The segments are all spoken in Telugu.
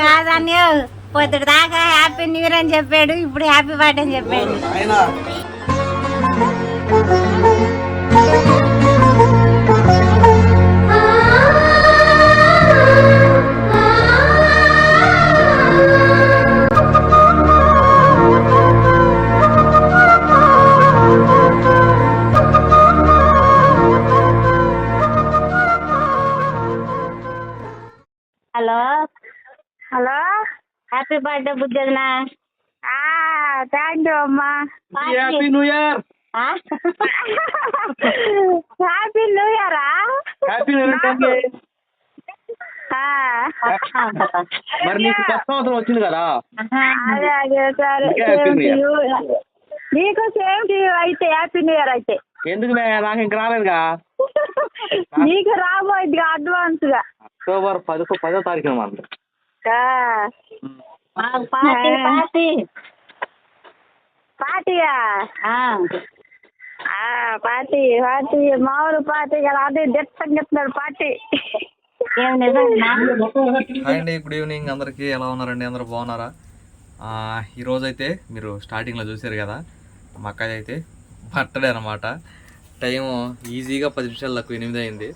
కాదని పొద్దుడు దాకా హ్యాపీ న్యూ ఇయర్ అని చెప్పాడు ఇప్పుడు హ్యాపీ బర్త్డే అని చెప్పాడు. హ్యాపీ బర్త్డే బుజ్జదినా థ్యాంక్ యూ అమ్మా happy new year happy new ఇయరా హ్యాపీ న్యూ ఇయర్ అండి మరి నీకు కొత్త సంవత్సరం వచ్చింది కదా అదే అదే సరే ఇంకా happy same new to year. You నీకు సేమ్ టు యూ అయితే హ్యాపీ న్యూ ఇయర్ అయితే ఎందుకు మే, నాకు ఇంక రాలేదుగా నీకు రాబోయింది అడ్వాన్స్గా అక్టోబర్ పదకొ పదో తారీఖు మనది ఆ, పార్టీ పార్టీ. పార్టీయా? ఆ. ఆ, పార్టీ పార్టీ. మామూలు పార్టీ కదా అదే పార్టీ. హాయ్ అండి గుడ్ ఈవినింగ్ అందరికీ. ఎలా ఉన్నారండి? అందరూ బాగున్నారా? ఆ, ఈరోజు అయితే మీరు స్టార్టింగ్లో చూశారు కదా మా అక్కది అయితే బర్త్డే అనమాట టైం ఈజీగా పది నిమిషాలు తక్కువ ఎనిమిది అయింది.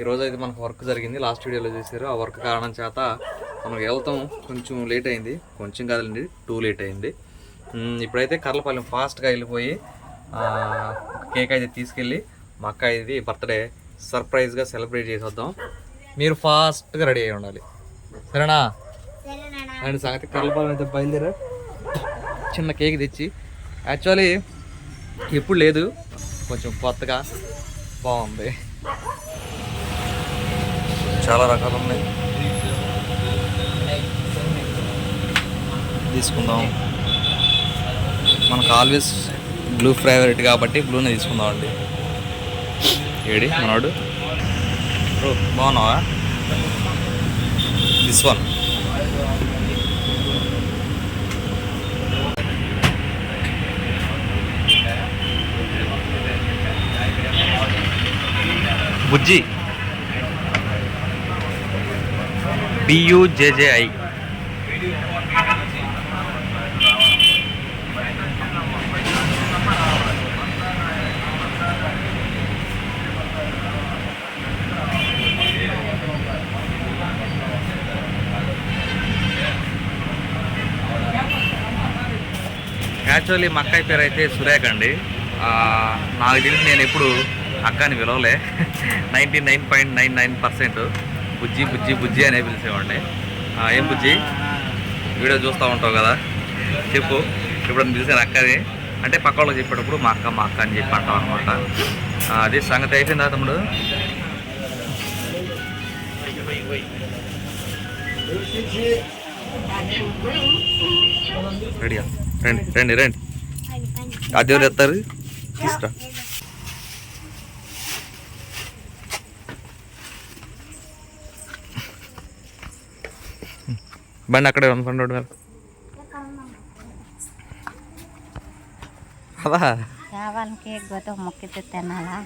ఈరోజు అయితే మనకు వర్క్ జరిగింది. లాస్ట్ వీడియోలో చూసారు ఆ వర్క్ కారణం చేత మనకు వెళ్తాం. కొంచెం లేట్ అయింది. కొంచెం కాదండి టూ లేట్ అయింది. ఇప్పుడైతే కర్లపాలెం ఫాస్ట్గా వెళ్ళిపోయి కేక్ అయితే తీసుకెళ్ళి మా అక్క ఇది బర్త్డే సర్ప్రైజ్గా సెలబ్రేట్ చేసి వద్దాం మీరు ఫాస్ట్గా రెడీ అయి ఉండాలి. సరేనా? అండ్ సంగతి కర్లపాలెం అయితే బయలుదేరా. చిన్న కేక్ తెచ్చి. యాక్చువల్లీ ఎప్పుడు లేదు. కొంచెం కొత్తగా. బాగుంది. చాలా రకాలు ఉన్నాయి. తీసుకుందాం. మనకు ఆల్వేస్ బ్లూ ఫేవరెట్ కాబట్టి బ్లూనే తీసుకుందాం అండి. ఏడి? మనోడు? బ్రో బాగున్నావా? This one Bujji. B U J J I actually మా అక్కయ్య పేరు అయితే సురేఖ అండి. నాకు తెలిసి నేను ఎప్పుడు అక్కని పిలవలే. Ninety nine point nine nine percent బుజ్జి బుజ్జి బుజ్జి అనే పిలిచేవాడిని. ఏం బుజ్జి? వీడియో చూస్తూ ఉంటావు కదా. చెప్పు. ఇప్పుడు పిలిచాను అక్కని? అంటే పక్క వాళ్ళకి చెప్పేటప్పుడు మా అక్క మా అక్క అని చెప్పి అంటాం అనమాట అదే సంగతి అయిపోయిందా తమ్ముడు? రెడీయా రండి రండి రండి. అది ఎవరు ఎత్తారు? తీసుకురా బండి అక్కడే ఉంది పండు అదా కేక్ మొక్కితే తినాలా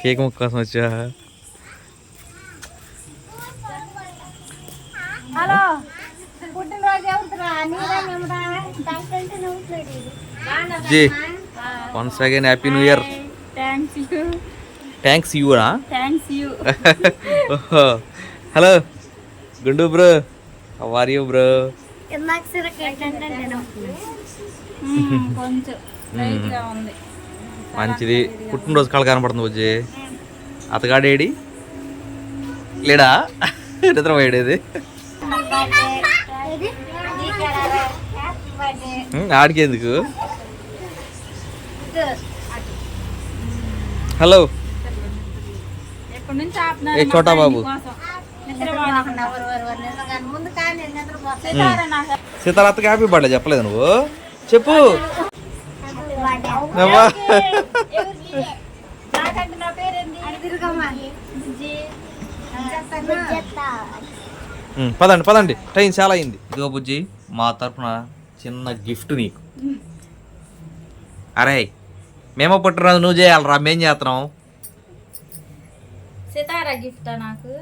కేక్ ముక్క కోసం వచ్చా? Hello. G. Once again happy new year thanks you thanks యూనా thanks you hello గుండు బ్రో ఆర్ యూ బ్రో మంచిది. పుట్టినరోజు కళ కనపడుతుంది బుజ్జి. అతగాడేడి? లేడా? నిద్రపోయాడేది. ఆడికి ఎందుకు హలో. చోటా బాబు? ముందు కానీ నిద్రపోతే సీతార అత్తకి హ్యాపీ బర్త్డే చెప్పలేదు నువ్వు? చెప్పు. పదండి పదండి. టైం చాలా అయింది. ఇదిగో బుజ్జి. మా తరపున చిన్న గిఫ్ట్ నీకు. అరే మేమో పుట్టినరోజు నువ్వు చేయాలరా మేం చేస్తున్నాం. సితారా గిఫ్ట్ నాకు?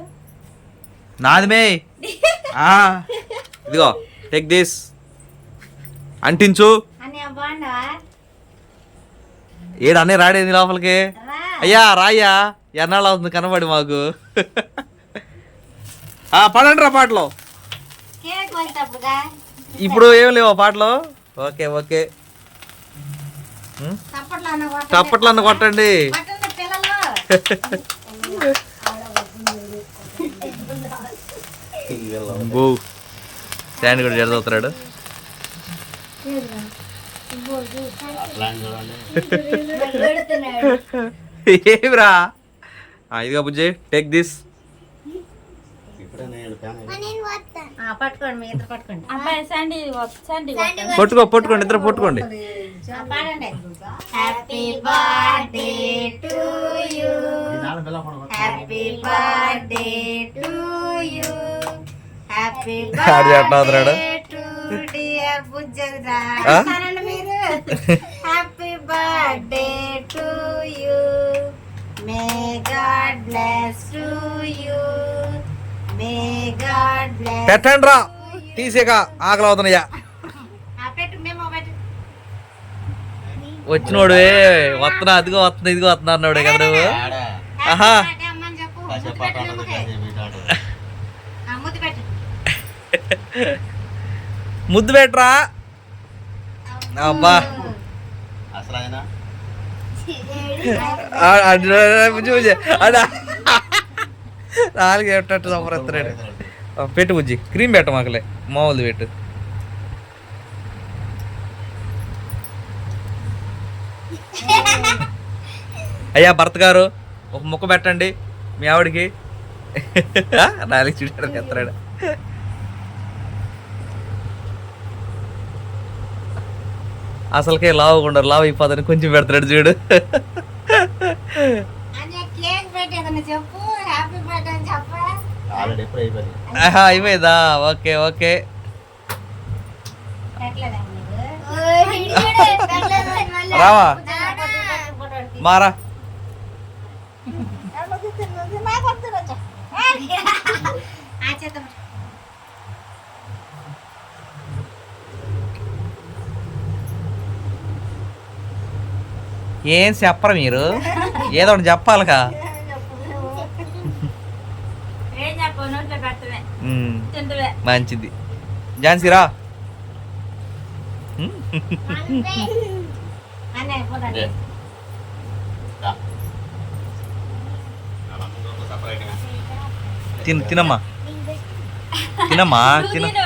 నాది మే. ఆ, ఇదిగో టేక్ దిస్ అంటించు. ఏడు అన్నీ రాడేది లోపలికి? అయ్యా రాయ్యా. ఎన్నాళ్ళు అవుతుంది కనబడి మాకు? పడండి రా పాటలు. ఇప్పుడు ఏం లేవు ఆ పాటలు? Okay okay. ఉం? చప్పట్లు అన్న కొట్టండి. బూ. స్టాండ్ కూడా జడదవుతున్నాడు ఏమిరా? ఆ, ఇదిగో బుజ్జి టేక్ దిస్ పట్టుకోండి మీ ఇద్దరు పట్టుకోండి. అబ్బాయి సండి సండి పట్టుకో పట్టుకోండి ఇద్దరు పట్టుకోండి. ఆ, పాడండి. Happy birthday to you happy birthday to you happy అవుతున్నాడు? టు డియర్ బుజ్జరా మీరు. పెట్టండి రా తీసేక ఆకలి అవుతున్నాయా వచ్చినోడు వస్తున్నా అదిగో వస్తున్నా ఇదిగో వస్తున్నా అన్నాడు కదా నువ్వు? ఆహా. ముద్దు పెట్టరా? అబ్బా. నాలుగు ఎట్టట్టు సంపరెత్తాడు పెట్టు బుజ్జి. క్రీమ్ పెట్ట మాకులే మామూలు పెట్టు. అయ్యా భర్త గారు ఒక ముక్క పెట్టండి మీ ఆవిడకి. నాలుగు చూడడానికి ఎత్తాడు అసలుకే లావుకుండరు లావు అయిపోదని కొంచెం పెడతాడు చూడు. చెప్పు హ్యాపీ బర్త్డే అని చెప్ప అయిపోయిందా? Okay okay. రావా? మారా. ఏం చెప్పరు మీరు? ఏదో ఒకటి చెప్పాలిగా. మంచిది. ఝాన్సీ రా. తిను తినమ్మా. తినమ్మా తిన. తిను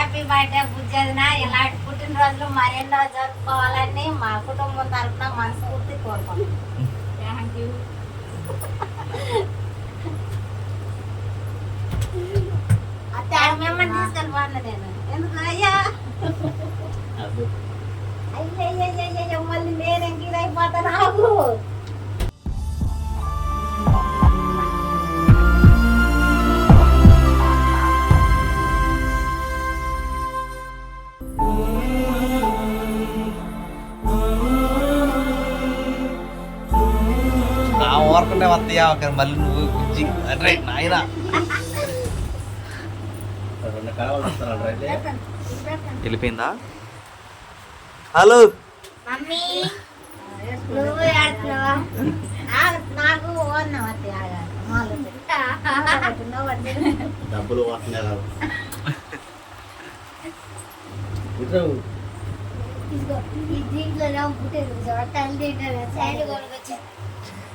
హ్యాపీ బర్త్డే బుజ్జదిన. ఇలాంటి పుట్టినరోజులు మరెన్నో జరుపుకోవాలని మా కుటుంబం తరఫున మనస్ఫూర్తి కోరుకుంటున్నాం. థ్యాంక్ యూ అత్తే మిమ్మల్ని తీసుకొని పోను నేను. ఎందుకు అయ్యా? అయ్యయ్యయ్యయ్య మళ్ళీ నేను ఎంగిరైపోతా నాకు నా ఊరకుండే వస్తాయా? ఒక మళ్ళీ నువ్వు బుజ్జి. అరే నాయన. వెళ్ళిపోయిందా? హలో. డబ్బులు వస్తున్నాయి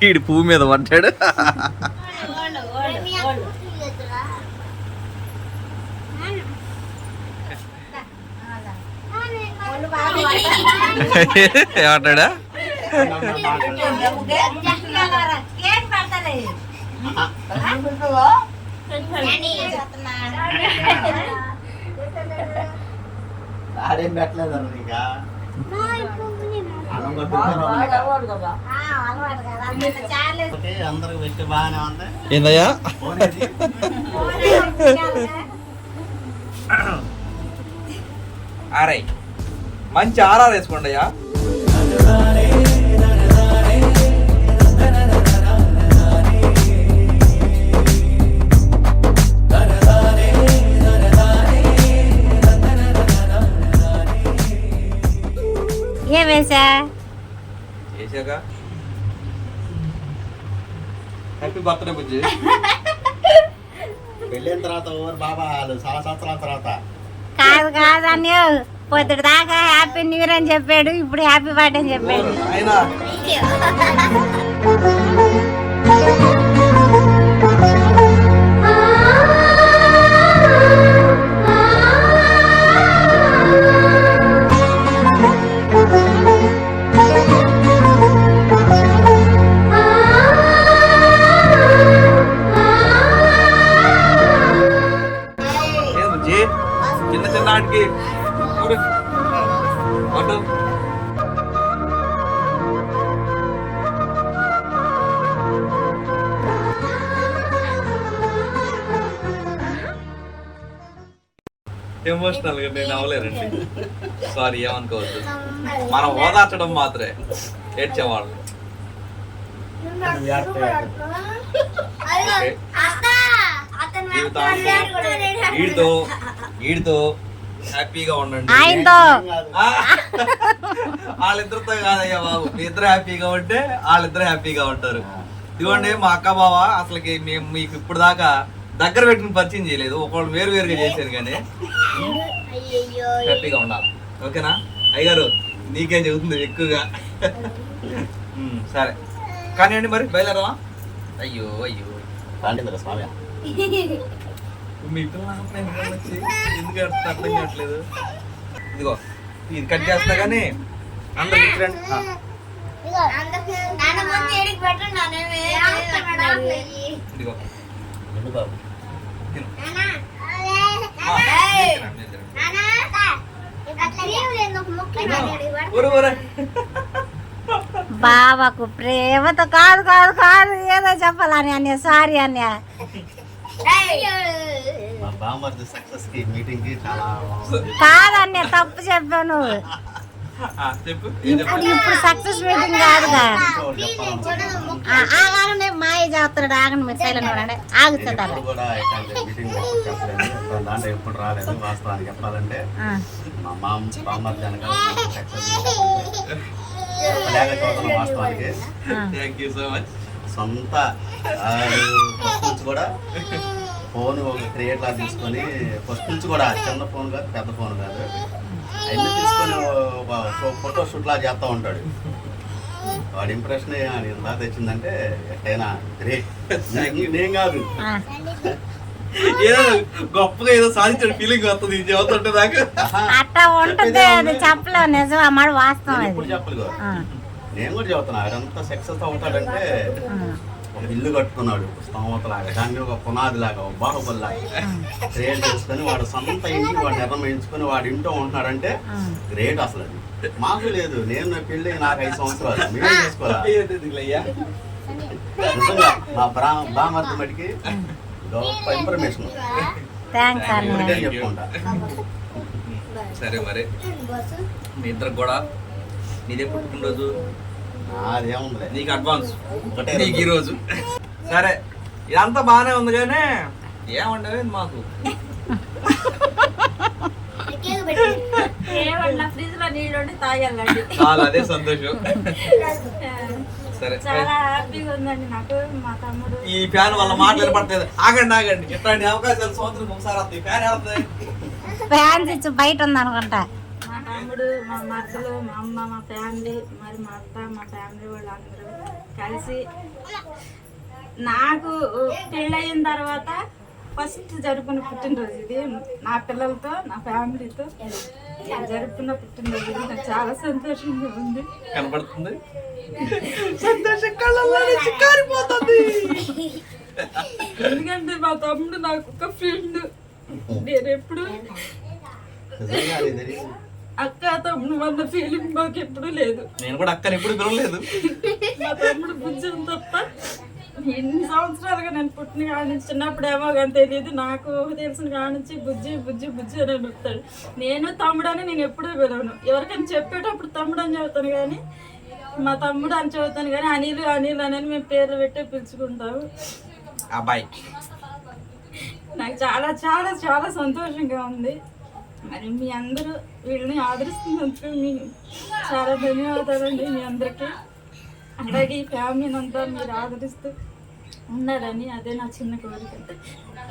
ఈడు పువ్వు మీద పడ్డాడు. ఏమంటాడా? కేక్ పెడతలే ఆడేం పెట్టలేదు ఇంకా అన్నం అలవాటు కదా అందులో చాలా అందరికి పెట్టి బాగానే ఉంది ఏందయ్యా ఫోన్ ఏది? ఆరై మంచి ఆర్ఆర్ వేసుకోండి అయ్యా ఏం వేసా వేసాగా హ్యాపీ బర్త్డే బుజ్జి. వెళ్ళిన తర్వాత ఓరు బాబా చాలా సంవత్సరాల తర్వాత. కాదు కాదు అని పొద్దుడు దాకా హ్యాపీ న్యూ ఇయర్ అని చెప్పాడు. ఇప్పుడు హ్యాపీ బర్త్డే అని చెప్పాడు. సారీ ఏమనుకోవద్దు. మనం ఓదార్చడం మాత్రమే. ఏడ్చేవాళ్ళు. వీడితో వీడితో హ్యాపీగా ఉండండి. ఆయనతో ఆ! వాళ్ళిద్దరితో కాదయ్యా బాబు. మీ ఇద్దరు హ్యాపీగా ఉంటే వాళ్ళిద్దరు హ్యాపీగా ఉంటారు. ఇదిగోండి మా అక్క బావ అసలుకి మేము మీకు ఇప్పుడు దాకా దగ్గర పెట్టుకుని పరిచయం చేయలేదు. ఒకళ్ళు వేరు వేరుగా చేశారు కానీ హ్యాపీగా ఉండాలి. ఓకేనా? అయ్యగారు నీకేం చెబుతుంది ఎక్కువగా? సరే. కానీ అండి మరి బయలుదేరవా అయ్యో అయ్యో. రాండి స్వామి. మీ పిల్లలు ఎందుకు అర్థం కావట్లేదు? ఇదిగో ఇది కట్ చేస్తా కానీ అందరికి ఆ, ఇదిగో. బాబు. బాబాకు ప్రేమతో కాదు కాదు కాదు ఏదో చెప్పాలని అన్నయ్య సారీ అన్నయ్య మా బామ్మర్ది సక్సెస్కి మీటింగ్కి చాలా బాగుంది. కాదన్నయ్య తప్పు చెప్పావు నువ్వు ఆ, చెప్పు ఏం ఇప్పుడు? ఇప్పుడు సక్సెస్ మీటింగ్ కాదుగా ఇంకోటి చెప్పాలనుకుంటున్నాను. ఆ, ఆగండి మాయ చేస్తున్నాడు ఆగండి మీరు సైలెంట్ ఆగుతుంటారు చెప్పలేదు దాంట్లో ఎప్పుడు రాలేదు వాస్తవానికి చెప్పాలంటే. మా మామ సక్సెస్ లేకపోతున్న వాస్తవానికి. థ్యాంక్ యూ సో మచ్ సొంత ఫస్ట్ నుంచి కూడా ఫోన్ ఒక క్రియేట్ లా తీసుకొని ఫస్ట్ నుంచి కూడా చిన్న ఫోన్ కాదు పెద్ద ఫోన్ కాదు. అన్ని తీసుకొని ఒక ఫోటో షూట్ లా చేస్తూ ఉంటాడు. వాడి ఇంప్రెషన్ ఎంత తెచ్చిందంటే ఎట్టయినా గ్రేట్ నేను కాదు. ఏదో గొప్పగా ఏదో సాధించిన ఫీలింగ్ వస్తుంది. ఇది చదువుతుంటే నాకు. అట్టా ఉంటుంది అది చెప్పలేవు నిజం అమ్మాడు వాస్తవం ఇప్పుడు చెప్పలేదు నేను కూడా చెబుతున్నా అదంతా సక్సెస్ అవుతాడంటే ఒక ఇల్లు కట్టుకున్నాడు స్తోమతలాగా దాన్ని ఒక పునాది లాగా ఒక బాహుబలి లాగా క్రియేట్ చేసుకొని వాడు సొంత ఇంటిని వాడు నిర్ణయించుకొని వాడు ఇంట్లో ఉంటున్నాడంటే. గ్రేట్ అసలు అది. మాకు లేదు. నేను నా పెళ్ళి నాకు ఐదు సంవత్సరాలు. అయ్యా. నిజంగా మా బ్రా బామర్ది మటుకి ఇన్ఫర్మేషన్ థ్యాంక్స్ అన్నయ్య సరే మరి. మీ ఇద్దరికి కూడా నీదే పుట్టినరోజు నీకు అడ్వాన్స్ ఒకటే నీకు ఈరోజు. సరే ఇదంతా బాగానే ఉంది కానీ ఏమండవి మాకు? చాలా అదే సంతోషం. చాలా హ్యాపీగా ఉందండి నాకు మా తమ్ముడు. ఈ ఫ్యాన్ వల్ల మాటలు పడలేదు ఆగండి ఆగండి. ఇట్లాంటి అవకాశాలు సంవత్సరం ఒకసారి వస్తాయి. ఫ్యాన్ వెళ్తాయి ఫ్యాన్స్ ఇచ్చి బయట ఉంది అనుకుంటా మా తమ్ముడు మా మరదలు మా అమ్మ మా ఫ్యామిలీ మరి మా అత్త మా ఫ్యామిలీ వాళ్ళందరూ కలిసి నాకు పెళ్ళయిన తర్వాత ఫస్ట్ జరుపుకున్న పుట్టినరోజు ఇది. నా పిల్లలతో నా ఫ్యామిలీతో నేను జరుపుకున్న పుట్టినరోజు ఇది. నాకు చాలా సంతోషంగా ఉంది. కనపడుతుంది సంతోషం కారిపోతుంది ఎందుకంటే మా తమ్ముడు నాకు ఒక ఫ్రెండ్. నేను ఎప్పుడు. అక్క తమ్ముడు అన్న ఫీలింగ్ మాకు ఎప్పుడు లేదు. నేను కూడా అక్కని ఎప్పుడు పిలవలేదు. మా తమ్ముడు బుజ్జం తప్ప ఎన్ని సంవత్సరాలుగా నేను పుట్టిన కాడ నుంచి చిన్నప్పుడు ఏమో కానీ తెలియదు నాకు తెలిసిన కాడ నుంచి బుజ్జి బుజ్జి బుజ్జి అని పిలుస్తాడు నేను తమ్ముడు అని నేను ఎప్పుడూ పిలవను ఎవరికైనా చెప్పేటప్పుడు తమ్ముడు అని చెబుతాను కానీ మా తమ్ముడు అని చెబుతాను కానీ అనిల్ అనిల్ అని మేము పేర్లు పెట్టే పిలుచుకుంటాము. అబ్బాయి. నాకు చాలా చాలా చాలా సంతోషంగా ఉంది. మరి మీ అందరూ వీళ్ళని ఆదరిస్తున్నందుకు మీ చాలా ధన్యవాదాలండి మీ అందరికీ. అలాగే ఈ ఫ్యామిలీని అంతా మీరు ఆదరిస్తూ ఉన్నారని అదే నా చిన్న కోరిక.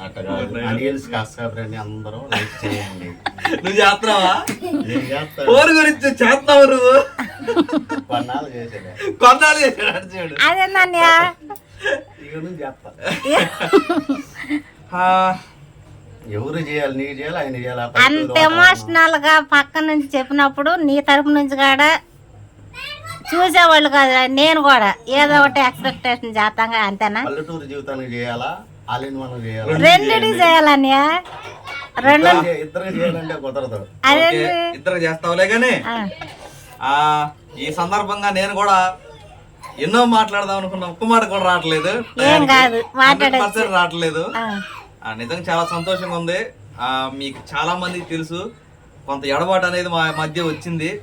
అట్టగా అనియల్స్ కాస్కాబరండి అందరూ లైక్ చేయండి. నువ్వు చేస్తున్నావా? నేను చేస్తాను. ఫోన్ గురించి చేస్తున్నావు నువ్వు? కొన్నాళ్ళు చేసేది? కొన్నాళ్ళు చేశాడు చూడు. అదేందన్నయ్య ఇక నుంచి చేస్తా. ఆ, ఎవరు చేయాలి నీకు చేయాలి ఆయన చేయాలి అంత ఎమోషనల్గా పక్క నుంచి చెప్పినప్పుడు నీ తరపు నుంచి కూడా చూసేవాళ్ళు కాదు నేను కూడా. ఏదో ఒకటి ఎక్స్పెక్టేషన్ చేస్తాగా అంతేనా? పల్లెటూరు జీవితానికి చేయాలా? చేయాలా? రెండిటి చేయాలన్నయ్య. రెండు ఇద్దరు- చేయాలంటే కుదరదు. అదే ఇద్దరు చేస్తావులే కానీ ఆ, ఈ సందర్భంగా నేను కూడా ఎన్నో మాట్లాడదాం అనుకున్నా. ఒక్క మాట కూడా రావట్లేదు. ఏం కాదు, మాట్లాడొచ్చు. 100% రావట్లేదు. నిజంగా చాలా సంతోషంగా ఉంది. ఆ, మీకు చాలా మందికి తెలుసు. కొంత ఎడబాటు అనేది మా మధ్య వచ్చింది.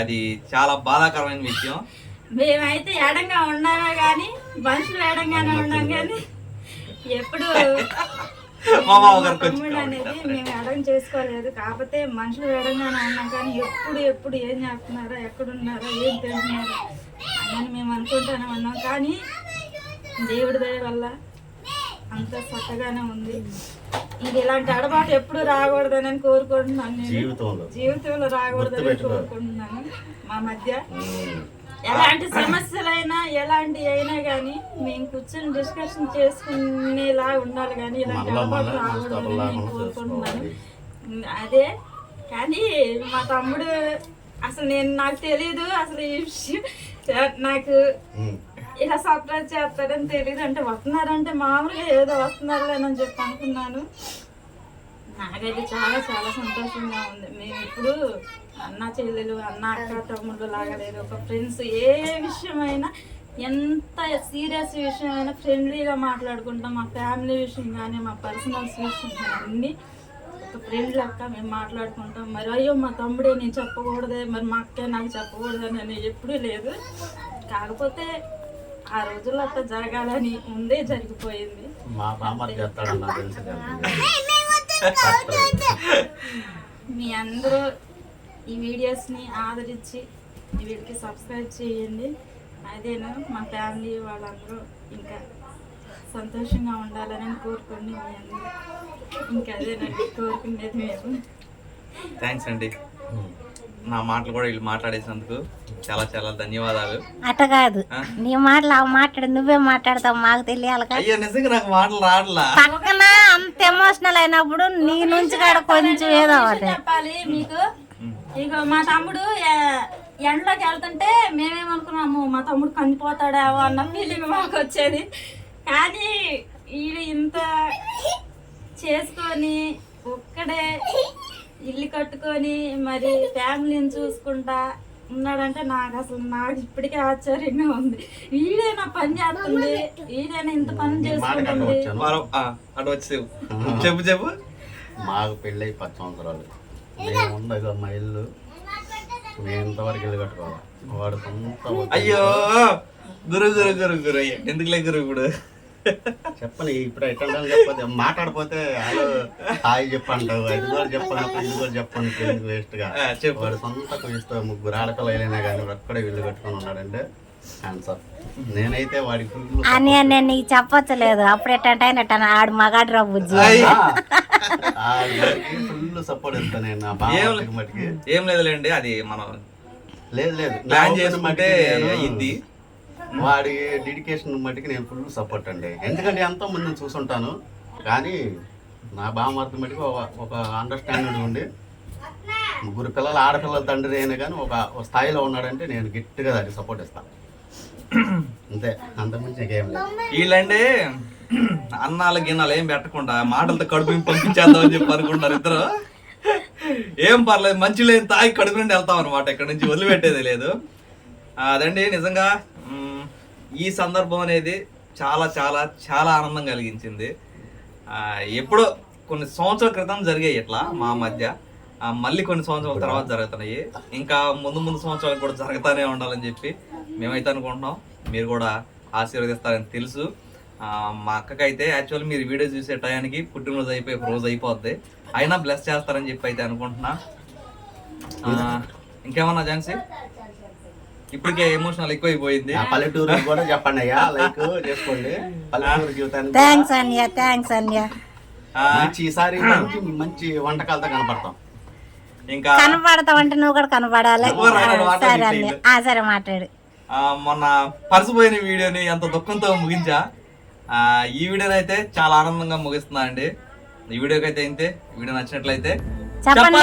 అది చాలా బాధాకరమైన విషయం. మేమైతే ఎడంగా ఉన్నామే కానీ మనుషులు ఎడంగానే ఉన్నాం కానీ ఎప్పుడు తమ్ముడు అనేది మేము ఎడం చేసుకోలేదు. కాకపోతే మనుషులు ఎడంగానే ఉన్నాం కానీ ఎప్పుడు ఎప్పుడు ఏం చేస్తున్నారో ఎక్కడున్నారో ఏం తెలుస్తున్నారో అని మేము అనుకుంటూనే ఉన్నాం. కానీ దేవుడి దయ వల్ల అంత చక్కగానే ఉంది. ఇది ఇలాంటి అడబాటు ఎప్పుడు రాకూడదని కోరుకుంటున్నాను నేను. జీవితంలో. జీవితంలో రాకూడదని. కోరుకుంటున్నాను మా మధ్య. ఎలాంటి సమస్యలైనా ఎలాంటి అయినా కానీ మేము కూర్చొని డిస్కషన్ చేసుకునేలా ఉండాలి కానీ ఇలాంటి మళ్ళా రాకూడదని నేను కోరుకుంటున్నాను. అదే. కానీ మా తమ్ముడు అసలు నేను నాకు తెలియదు అసలు ఈ విషయం. నాకు. ఇలా సర్ప్రైజ్ చేస్తారని తెలియదు అంటే వస్తున్నారంటే మామూలుగా ఏదో వస్తున్నారులేనని చెప్పి అనుకున్నాను. నాకైతే చాలా చాలా సంతోషంగా ఉంది. మేము ఇప్పుడు అన్న చెల్లెలు అన్న అక్క తమ్ముళ్ళు లాగా లేదు. ఒక ఫ్రెండ్స్ ఏ విషయమైనా ఎంత సీరియస్ విషయమైనా ఫ్రెండ్లీగా మాట్లాడుకుంటాం. మా ఫ్యామిలీ విషయం కానీ మా పర్సనల్స్ విషయం కానీ అన్నీ ఒక ఫ్రెండ్ లెక్క మేము మాట్లాడుకుంటాం. మరి అయ్యో మా తమ్ముడే నేను చెప్పకూడదే మరి మా అక్కే నాకు చెప్పకూడదని ఎప్పుడూ లేదు. కాకపోతే ఆ రోజుల్లో అట్లా జరగాలని ముందే జరిగిపోయింది. మా తెలుసు కదా. మీ అందరూ ఈ వీడియోస్ని ఆదరించి వీటికి సబ్స్క్రైబ్ చేయండి. అదేను మా ఫ్యామిలీ వాళ్ళందరూ ఇంకా సంతోషంగా ఉండాలని కోరుకోండి మీ అందరూ ఇంకా అదేనండి కోరుకునేది మేము. థ్యాంక్స్ అండి. నా మాటలు కూడా వీళ్ళు మాట్లాడేసినందుకు చాలా చాలా ధన్యవాదాలు. అట్ట కాదు? నీ మాటలు ఆ మాట్లాడి నువ్వే మాట్లాడతావు మాకు తెలియాలి అయ్యో నిజంగా నాకు మాటలు రావట్లా పక్కన అంత ఎమోషనల్ అయినప్పుడు నీ నుంచి కూడా కొంచెం ఏదో ఒకటి. చెప్పాలి మీకు. ఇక మా తమ్ముడు ఎండలోకి వెళ్తుంటే మేమేమనుకున్నాము మా తమ్ముడు కందిపోతాడేమో అన్న ఫీలింగ్ మాకు వచ్చేది. కానీ ఈడు ఇంత చేసుకొని ఒక్కడే ఇల్లు కట్టుకొని మరి ఫ్యామిలీని చూసుకుంటా ఉన్నాడంటే నాకు అసలు నాకు ఇప్పటికే ఆశ్చర్యంగా ఉంది. వీడేనా పని చేస్తుంది? వీడేనా ఇంత పని చేసుకుంటుంది? చెప్పు చెప్పు. మాకు పెళ్ళి పది సంవత్సరాలు. మేము ఉండగా మా ఇల్లు. మేము ఇంతవరకు ఇల్లు కట్టుకోవాలి. వాడు. అయ్యో! గురు గురు గురు గురు. ఎందుకులే గురు ఇప్పుడు? చెప్పని ఇప్పుడు ఎట్లా చెప్పదు మాట్లాడిపోతే హాయ్ చెప్పంటావు. అది కూడా చెప్పనప్పుడు ఇది కూడా చెప్పను. ఎందుకు వేస్ట్గా? వాడు సొంత ఇష్టం ముగ్గురు ఆడపిల్ల వెళ్ళినా కానీ వాడు ఒక్కడే ఇల్లు కట్టుకొని ఉన్నాడంటే ఆన్సర్ నేనైతే ఫుల్ అని నేను నీకు చెప్పొచ్చలేదు. అప్పుడు ఎట్టంటే ఆయన ఆడు మగాడు రా బుజ్జి. ఫుల్ సపోర్ట్ ఇస్తాను నేను. ఏం బామ్మకి మటుకి. ఏం లేదులేండి అది మనం లేదు లేదు. ప్లాన్ చేసుకుంటే అయ్యింది వాడి డెడికేషన్ మట్టుకి నేను ఫుల్ సపోర్ట్ అండి. ఎందుకంటే ఎంతో మందిని చూసుంటాను. కానీ నా బామ్మర్ది మటుకు ఒక- అండర్స్టాండింగ్ ఉండి ముగ్గురు పిల్లలు ఆడపిల్లల తండ్రి అయినా కానీ ఒక స్థాయిలో ఉన్నాడంటే నేను గట్టిగా దానికి సపోర్ట్ ఇస్తాను అంతే. అంతకుమించి ఇంకేం లేదు. వీళ్ళండి అన్నాలు గిన్నాలు ఏం పెట్టకుండా మాటలతో కడుపు నింపి పంపించేద్దాం అని చెప్పి అనుకుంటారు ఇద్దరు. ఏం పర్లేదు మంచి లేని తాగి కడుపు నుండి వెళ్తాం అనమాట ఇక్కడ నుంచి వదిలిపెట్టేది లేదు. అదండి నిజంగా ఈ సందర్భం అనేది చాలా చాలా చాలా ఆనందం కలిగించింది. ఎప్పుడో కొన్ని సంవత్సరాల క్రితం జరిగాయి ఇట్లా మా మధ్య. మళ్ళీ కొన్ని సంవత్సరాల తర్వాత జరుగుతున్నాయి. ఇంకా ముందు ముందు సంవత్సరాలు కూడా జరుగుతూనే ఉండాలని చెప్పి మేమైతే అనుకుంటున్నాం. మీరు కూడా ఆశీర్వదిస్తారని తెలుసు. మా అక్కకైతే యాక్చువల్లీ మీరు వీడియో చూసే టయానికి పుట్టినరోజు అయిపోయి రోజు అయిపోద్ది. అయినా బ్లెస్ చేస్తారని చెప్పి అయితే అనుకుంటున్నా. ఇంకేమన్నా ఝాన్సీ? ఇప్పటికే ఎమోషనల్ ఎక్కువైపోయింది. ఆ పల్లెటూరు కూడా చెప్పండి అయ్యా లైక్ చేసుకోండి. పల్లెటూరు జీవితానికి థ్యాంక్స్ అన్య థ్యాంక్స్ అన్య మంచి ఈసారి మంచి మంచి వంటకాలతో కనపడతాం. ఇంకా కనపడతావు అంటే నువ్వు కూడా కనపడాలి. సరే అన్య. ఆ, సరే మాట్లాడు. ఆ, మొన్న పరసిపోయిన వీడియోని ఎంత దుఃఖంతో ముగించా. ఆ, ఈ వీడియోని అయితే చాలా ఆనందంగా ముగిస్తున్నా అండి ఈ వీడియోకి అయితే అయితే వీడియో నచ్చినట్లయితే చెప్పండి.